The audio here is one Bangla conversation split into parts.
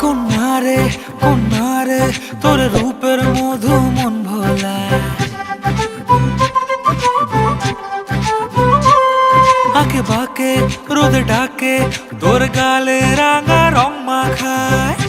কন্যারে তোর রূপের মধু মন আকে বাকে রোদ ডাকে তোর গালে রাঙা রং মাখায়।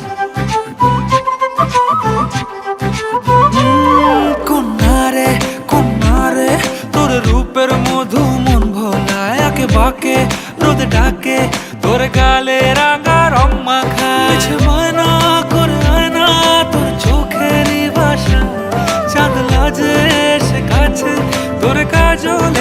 কন্যারে তোর রূপের মধু মন ভোলায় আকে বাকে, রোদ ডাকে, তোর গালে রাঙা রং মাখায় মানা করে না তোর চোখেরই বাসা। চাঁদ লাজে সে কাছে, তোর কাজলে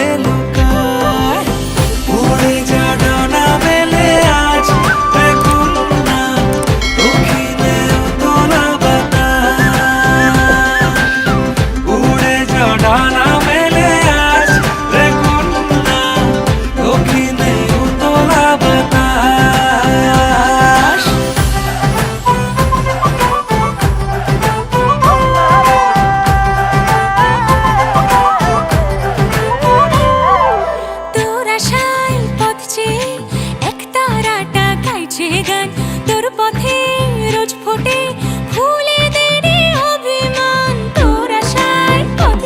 ফোটে ফুলে দেরি অভিমান তোর আশায় পথ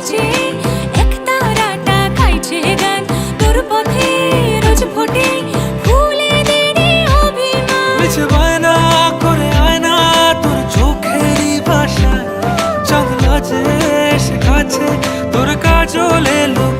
এক তারাটা গাইছে গান, তোর পথে রোজ ফোটে। ফুলে দেরি অভিমান মিছে বায়না করে আয়না তোর চোখেরই ভাষা চাঁদ লাজে সে কাছে তোর কাজলে লোকা